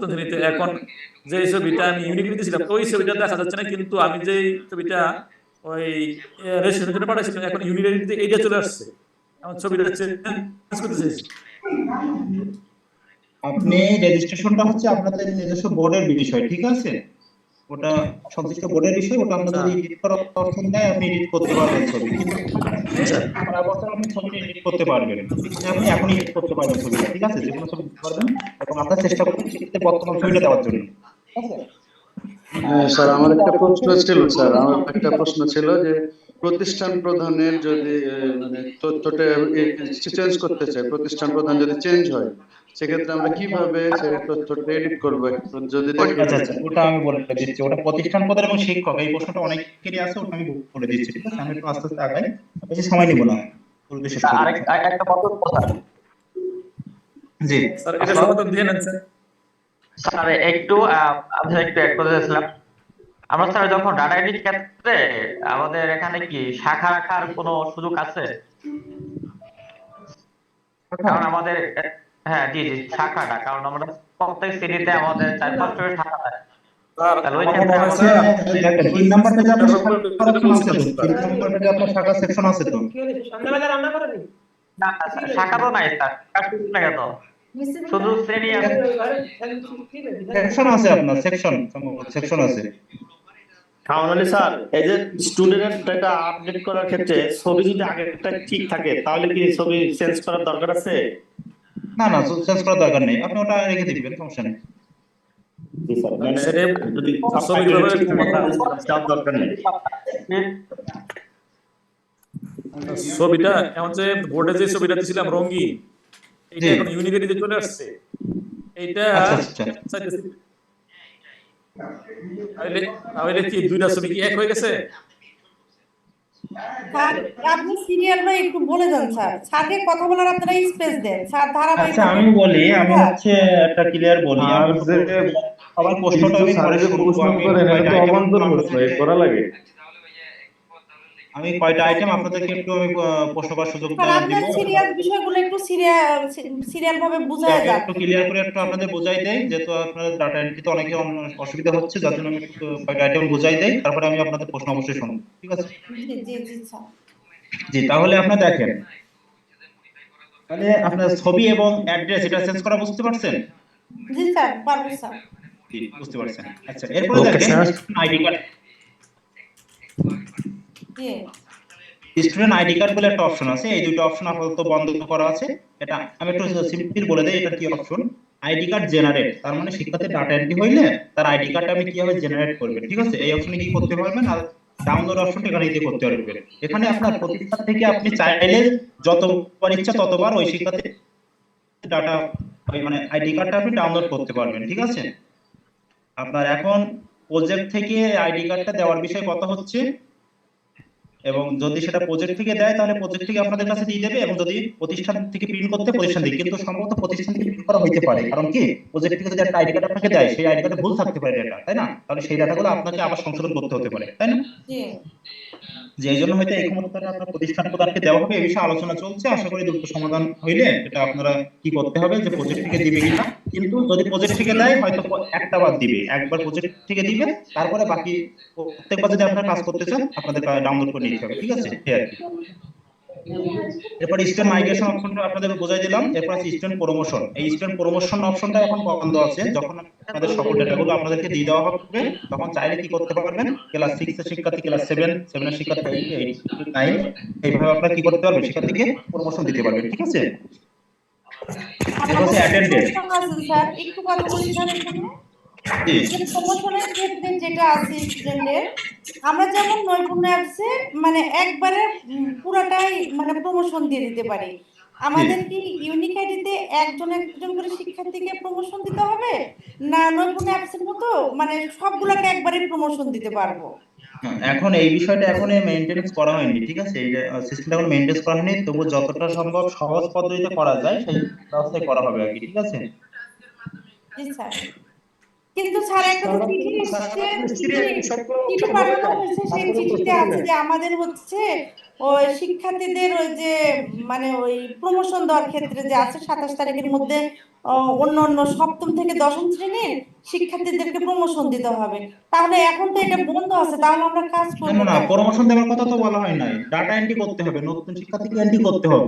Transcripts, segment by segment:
শ্রেণীতে এখন যে ছবিটা আমি ইউনিভার্সিটি ছিলাম ওই ছবিটা দেখা যাচ্ছে না কিন্তু আমি যে ছবিটা ওই রেজিস্ট্রেশনে পাঠাইছিলাম এখন ইউনিভার্সিটিতে এইটা চলে আসছে। আমার ছবিটা হচ্ছে আপনি রেজিস্ট্রেশনটা হচ্ছে আপনাদের নিজস্ব বোর্ডের বিষয় ঠিক আছে? ওটা সংশ্লিষ্ট বোর্ডের বিষয় ওটা আপনাদের এডিট করার অপশন দেয় আপনি এডিট করতে পারবেন ছবি। কিন্তু সারা বছর আপনি ছবিটা এডিট করতে পারবেন। আপনি এখন এডিট করতে পারবেন ছবি ঠিক আছে? যে কোনো ছবি দিতে পারবেন এবং আমরা চেষ্টা করবেন সেক্ষেত্রে বর্তমান ছবিটা দেওয়ার জন্য। ঠিক আছে হ্যাঁ, স্যার আমার একটা প্রশ্ন ছিল স্যার। আমার একটা প্রশ্ন ছিল যে প্রতিষ্ঠান প্রধানের যদি তথ্যটা চেঞ্জ করতে চাই প্রতিষ্ঠান প্রধান যদি চেঞ্জ হয় সেক্ষেত্রে আমরা কীভাবে সেই তথ্যটা এডিট করব একটু যদি আচ্ছা আচ্ছা ওটা আমি বলে দিচ্ছি ওটা প্রতিষ্ঠান পদের এবং শিক্ষক এই প্রশ্নটা অনেকেরই আছে ওটা আমি বলে দিচ্ছি ঠিক আছে? আমি একটু আস্তে আস্তে আগাই বেশি সময় নিব না স্যার জি। স্যার এটা সমাধান দিয়ে নেন স্যার স্যার একটু আমি একটু এক করে দিয়েছিলাম আমরা স্যার যখন ডাটা এডিট ক্ষেত্রে আমাদের এখানে কি শাখা রাখার কোনো সুযোগ আছে? কারণ আমাদের হ্যাঁ জি জি শাখাটা কারণ আমরা প্রত্যেক শ্রেণীতে আমাদের চার পাঁচটা করে শাখা থাকে। স্যার তাহলে ওই ক্ষেত্রে হচ্ছে তিন নাম্বার পেজে আপনার শাখা তো? তিন নাম্বার পেজে আপনার শাখা সেকশন আছে তো? সন্ধ্যাবেলা রান্না করেনি? না, শাখা তো নাই স্যার শুধু শ্রেণি আছে। সেকশন আছে আপনার সেকশন সেকশন আছে। তাহলে স্যার এই যে আপডেট করার ক্ষেত্রে ছবি যদি আগেরটা ঠিক থাকে তাহলে কি ছবি চেঞ্জ করার দরকার আছে? না না চেঞ্জ করার দরকার নেই। আপনি ওটা রেখে দিবেন সমস্যা নেই। জি স্যার মানে নেই। ছবিটা এখন যে বোর্ডে যে ছবিটা দিছিলাম রঙ্গি এটা এখন ইউনিভার্সিটিতে চলে আসছে। এইটা আচ্ছা আচ্ছা। তাহলে কি দুইটা ছবি কি এক হয়ে গেছে? আপনি সিরিয়াল ভাই একটু বলে দেন স্যার। স্যারকে কথা বলার আপনারা স্পেস দেন। স্যার ধারাবাহিক আচ্ছা আমি বলি আমি হচ্ছে একটা ক্লিয়ার বলি। যে সবার প্রশ্নটা আমি পরে করব। করা লাগে। আমি কয়টা আইটেম আপনাদেরকে একটু আমি প্রশ্ন করার সুযোগ আহ, আপনার সিরিয়াল বিষয়গুলো একটু সিরিয়াল সিরিয়াল ভাবে বুঝায় যান একটু ক্লিয়ার করে একটু আপনাদের বোঝাই দেই যেহেতু আপনাদের ডাটা এন্ট্রিতে অনেকে অন- অসুবিধা হচ্ছে যার জন্য আমি একটু কয়টা আইটেম বোঝাই দেই তারপরে আমি আপনাদের প্রশ্ন অবশ্যই শুনব ঠিক আছে? জি জি জি স্যার। জি তাহলে আপনি দেখেন তাহলে আপনার ছবি এবং অ্যাড্রেস এটা চেঞ্জ করা বুঝতে পারছেন? জি স্যার পারব স্যার। জি বুঝতে পারছেন। আচ্ছা এরপরে দেখেন ID card student ID card বলে একটা অপশন আছে। এই দুটো অপশন আপাতত বন্ধ করা আছে। এটা আমি একটু সিম্পল বলে দেই এটা কি অপশন আইডি কার্ড জেনারেট তার মানে শিক্ষার্থীর ডাটা এন্ট্রি হইলে তার আইডি কার্ডটা আপনি কীভাবে জেনারেট করবেন? ঠিক আছে? এই অপশনে কি করতে পারবেন? আর ডাউনলোড অপশনটা এখানে দিয়ে করতে পারবেন। এখানে আপনার প্রতিষ্ঠান থেকে আপনি চাইলে যতবার ইচ্ছা ততবার ওই শিক্ষার্থীর ডাটা মানে আইডি কার্ডটা আপনি ডাউনলোড করতে পারবেন। ঠিক আছে? আপনার এখন প্রজেক্ট থেকে আইডি কার্ডটা দেওয়ার বিষয়ে কথা হচ্ছে। এবং যদি সেটা প্রজেক্ট থেকে দেয় তাহলে প্রজেক্ট থেকে আপনাদের কাছে দিয়ে দেবে এবং যদি প্রতিষ্ঠান থেকে প্রিন্ট করতে প্রতিষ্ঠান থেকে কিন্তু সম্ভবত প্রতিষ্ঠান থেকে প্রিন্ট করা হইতে পারে। কারণ কি? প্রজেক্ট থেকে যদি একটা আইডি কার্ড আপনাকে দেয় সেই আইডি কার্ডে ভুল থাকতে পারে ডেটা তাই না? তাহলে সেই ডাটাগুলো আপনাকে আবার সংশোধন করতে হতে পারে তাই না? জি। যে জন্য হয়তো এই ক্ষমতাটা আপনার প্রতিষ্ঠান প্রদানকে দেওয়া হবে এই বিষয়ে আলোচনা চলছে। আশা করি দ্রুত সমাধান হইলে এটা আপনারা কি করতে হবে যে প্রজেক্ট থেকে দিবে কিনা। কিন্তু যদি প্রজেক্ট থেকে দেয়, হয়তো একটা বার দিবে। একবার প্রজেক্ট থেকে দিবে, তারপরে বাকি প্রত্যেকবার যদি আপনারা কাজ করতে চান, আপনাদের ডাউনলোড করে নিতে হবে। ঠিক আছে? এরপর স্টুডেন্ট মাইগ্রেশন অপশনটা আপনাদের বোঝাই দিলাম। এরপর আছে স্টুডেন্ট প্রমোশন এই স্টুডেন্ট প্রমোশন অপশনটা এখন বন্ধ আছে। যখন আপনাদের সকল ডেটাগুলো আপনাদেরকে দিয়ে দেওয়া হবে তখন চাইলে কি করতে পারবেন? ক্লাস সিক্স এর শিক্ষার্থী ক্লাস সেভেন সেভেন এর শিক্ষার্থী এইট নাইন এইভাবে আপনারা কি করতে পারবেন? শিক্ষার্থীকে প্রমোশন দিতে পারবেন ঠিক আছে? এটা হচ্ছে attendance। স্যার একটু কথা বলি স্যার প্রমোশনের ক্ষেত্রে যেটা আছে স্টুডেন্টের আমরা যেমন নৈপুণ্য অ্যাপসে মানে একবারে পুরাটাই মানে প্রমোশন দিয়ে দিতে পারি। আমাদের কি ইউনিক আইডিতে একজন একজন করে শিক্ষার্থীকে প্রমোশন দিতে হবে? না নৈপুণ্য অ্যাপসের মতো মানে সবগুলোকে একবারে প্রমোশন দিতে পারব? হ্যাঁ, এখন এই বিষয়টা এখন মেইনটেনেন্স করা হয়নি ঠিক আছে? এই সিস্টেমটা এখন মেইনটেনেন্স করা হয়নি তবু যতটা সম্ভব সহজ পদ্ধতিতে করা যায় সেই ব্যবস্থায় করা হবে আর কি ঠিক আছে? জি স্যার। কিন্তু স্যার একটা তো চিঠি এসছে, চিঠি পাঠানো হয়েছে সেই চিঠিতে আছে যে আমাদের হচ্ছে ওই শিক্ষার্থীদের ওই যে মানে ওই প্রমোশন দেওয়ার ক্ষেত্রে যে আছে সাতাশ তারিখের মধ্যে অন্য অন্য সপ্তম থেকে দশম শ্রেণির শিক্ষার্থীদেরকে প্রমোশন দিতে হবে। তাহলে এখন তো এটা বন্ধ আছে তাহলে আমরা কাজ না করব না না প্রমোশন দেওয়ার কথা তো বলা হয় নাই। ডাটা এন্ট্রি করতে হবে নতুন শিক্ষার্থীকে এন্ট্রি করতে হবে।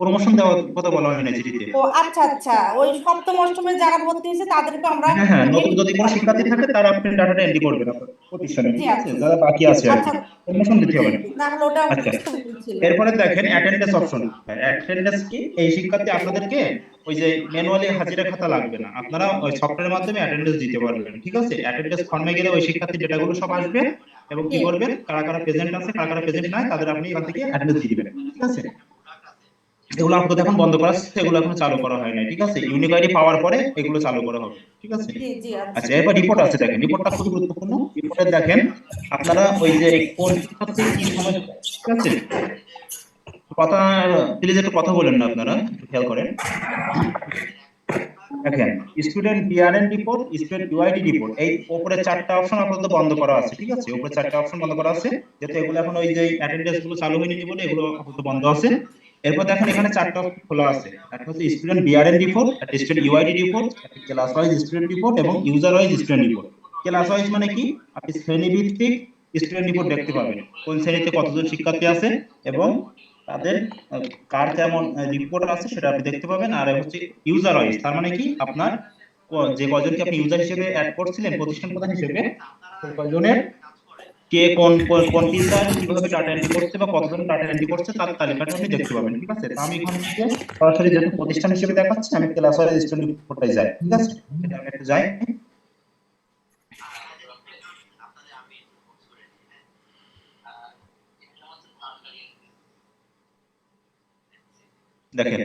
প্রমোশন দেওয়ার কথা বলা হয় না চিঠিতে। ও আচ্ছা আচ্ছা ওই সপ্তম অষ্টমে যারা ভর্তি হয়েছে তাদেরকে আমরা হ্যাঁ হ্যাঁ নতুন যদি কোনো শিক্ষার্থী থাকে তারা আপনি ডাটাটা এন্ট্রি করবেন। আপনার প্রতিষ্ঠানে ঠিক আছে? যারা বাকি আছে আর আচ্ছা। প্রমোশন দিতে হবে আচ্ছা। এরপরে দেখেন অ্যাটেন্ডেন্স অপশন অ্যাটেন্ডেন্স কি? এই শিক্ষার্থী আপনাদেরকে ওই যে ম্যানুয়ালি হাজিরা খাতা লাগবে না। আপনারা ওই সফটওয়্যারের মাধ্যমে অ্যাটেন্ডেন্স দিতে পারবেন ঠিক আছে? অ্যাটেন্ডেন্স ফর্মে গেলে ওই শিক্ষার্থী ডেটাগুলো সব আসবে এবং কি করবেন? কারা কারা প্রেজেন্ট আছে কারা কারা প্রেজেন্ট নাই তাদের আপনি এখান থেকে অ্যাটেন্ডেন্স দিয়ে দিবেন ঠিক আছে? এগুলো আপাতত এখন বন্ধ করা আছে এগুলো এখন চালু করা হয় নাই ঠিক আছে? ইউনিক আইডি পাওয়ার পরে এগুলো চালু করা হবে ঠিক আছে? জি জি আচ্ছা। আচ্ছা এরপর রিপোর্ট আছে দেখেন। রিপোর্টটা খুব গুরুত্বপূর্ণ। রিপোর্টে দেখেন আপনারা ওই যে কোন শিক্ষার্থী কি সমস্যা ঠিক আছে? কথা প্লিজ একটু কথা বলেন না আপনারা খেয়াল করেন। দেখেন student BRN report student UID report এই উপরে চারটা অপশন আপাতত বন্ধ করা আছে ঠিক আছে? উপরে চারটা অপশন বন্ধ করা আছে যেহেতু এগুলো এখন ওই যে অ্যাটেন্ডেন্সগুলো চালু হয়নি বলে এগুলো আপাতত বন্ধ আছে। এরপর দেখেন এখানে চারটা খোলা আছে। একটা হচ্ছে স্টুডেন্ট বিআরএন রিপোর্ট একটা স্টুডেন্ট ইউআইডি রিপোর্ট একটা ক্লাস ওয়াইজ স্টুডেন্ট রিপোর্ট এবং user wise student report class wise মানে কি? আপনি শ্রেণীভিত্তিক স্টুডেন্ট রিপোর্ট দেখতে পাবেন। কোন শ্রেণীতে কতজন শিক্ষার্থী আছে এবং তাদের কার কেমন রিপোর্ট আছে সেটা আপনি দেখতে পাবেন। আর হচ্ছে ইউজার ওয়াইজ তার মানে কি? আপনার যে কজনকে আপনি ইউজার হিসেবে অ্যাড করছিলেন প্রতিষ্ঠান প্রধান হিসেবে সেই কজনের কে কোন কোন টিচার কীভাবে ডাটা এন্ট্রি করছে বা কতজন ডাটা এন্ট্রি করছে তার তালিকাটা আপনি দেখতে পাবেন, ঠিক আছে? আমি এখান থেকে সরাসরি যেহেতু প্রতিষ্ঠান হিসেবে দেখাচ্ছি, আমি ক্লাস ওয়াইজ স্টুডেন্ট রিপোর্টটাই যাই, ঠিক আছে? আমি একটু যাই। দেখেন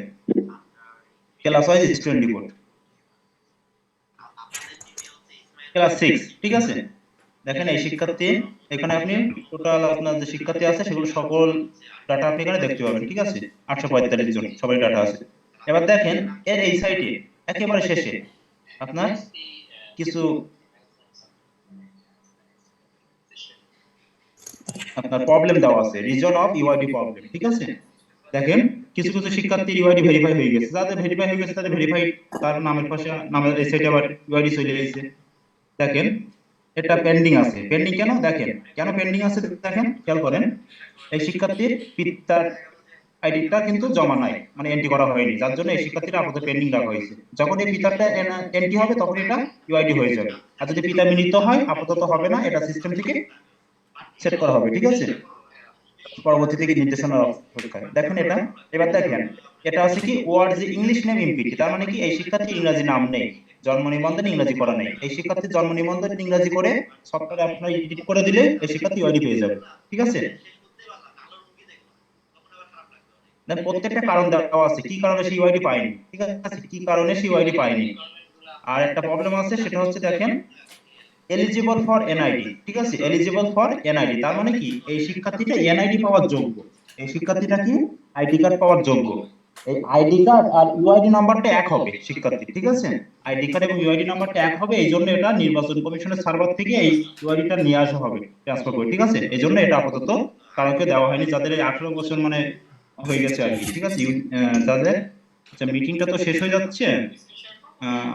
class wise student report class six ঠিক আছে? দেখেন এই শিক্ষার্থী এখানে আপনি টোটাল আপনার যে শিক্ষার্থী আছে সেগুলো সকল ডাটা আপনি এখানে দেখতে পাবেন ঠিক আছে। আটশো পঁয়তাল্লিশ জন সবাই ডাটা আছে। এবার দেখেন এর এই সাইডে একেবারে শেষে আপনার কিছু আপনার প্রবলেম দেওয়া আছে রিজন অফ ইউআইডি প্রবলেম ঠিক আছে? দেখেন কিছু কিছু শিক্ষার্থী ইউআইডি ভেরিফাই হয়ে গেছে। যাদের ভেরিফাই হয়ে গেছে তাদের ভেরিফাই তার নামের পাশে নামের এই সাইডে আবার ইউআইডি চলে গেছে। দেখেন এটা পেন্ডিং আছে। পেন্ডিং কেন? দেখেন কেন পেন্ডিং আছে দেখেন খেয়াল করেন। এই শিক্ষার্থীর পিতার আইডিটা কিন্তু জমা নাই মানে এন্ট্রি করা হয়নি। যার জন্য এই শিক্ষার্থীটা আপাতত পেন্ডিং রাখা হয়েছে যখন এই পিতারটা এন্ট্রি হবে তখন এটা ইউআইডি হয়ে যাবে। আর যদি পিতা মিলিত হয় আপাতত হবে না এটা সিস্টেম থেকে সেট করা হবে ঠিক আছে? পরবর্তী থেকে নির্দেশনা পরীক্ষায় দেখেন এটা। এবার দেখেন এটা আছে কি ওয়ার্ড যে ইংলিশ নেম ইমপিটি তার মানে কি এই শিক্ষার্থী ইংরেজি নাম নেই। জন্ম নিবন্ধন ইংরেজি করা নেই। এই শিক্ষার্থী জন্ম নিবন্ধন ইংরেজি করে সফটওয়্যারে আপনার এডিট করে দিলে এই শিক্ষার্থী ওয়াইডি পেয়ে যাবে। ঠিক আছে? দেন প্রত্যেকটা কারণ দেওয়া আছে। কি কারণে সে ইউআইডি পায়নি? ঠিক আছে? কি কারণে সে ইউআইডি পায়নি? আর একটা প্রবলেম আছে, সেটা হচ্ছে দেখেন এলিজিবল ফর এনআইডি ঠিক আছে? এলিজিবল ফর এনআইডি তার মানে কি? এই শিক্ষার্থীটা এনআইডি পাওয়ার যোগ্য। এই শিক্ষার্থীটা কি? আইডি কার্ড পাওয়ার যোগ্য। এই আইডি কার্ড আর ইউআইডি নাম্বারটা এক হবে, শিক্ষার্থী, ঠিক আছে? আইডি কার্ড এবং ইউআইডি নাম্বারটা এক হবে, এই জন্য এটা নির্বাচন কমিশনের সার্ভার থেকে এই ইউআইডিটা নিয়ে আসা হবে ট্রান্সফার করে, ঠিক আছে? এই জন্য এটা আপাতত কারোকে দেওয়া হয়নি, যাদের এই আঠারো বছর মানে হয়ে গেছে আর কি, ঠিক আছে? যাদের আচ্ছা মিটিংটা তো শেষ হয়ে যাচ্ছে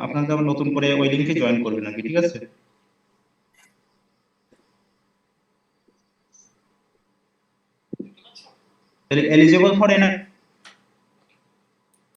আপনাদের আবার নতুন করে ওই লিঙ্কে জয়েন করবেন আর কি ঠিক আছে? eligible for NID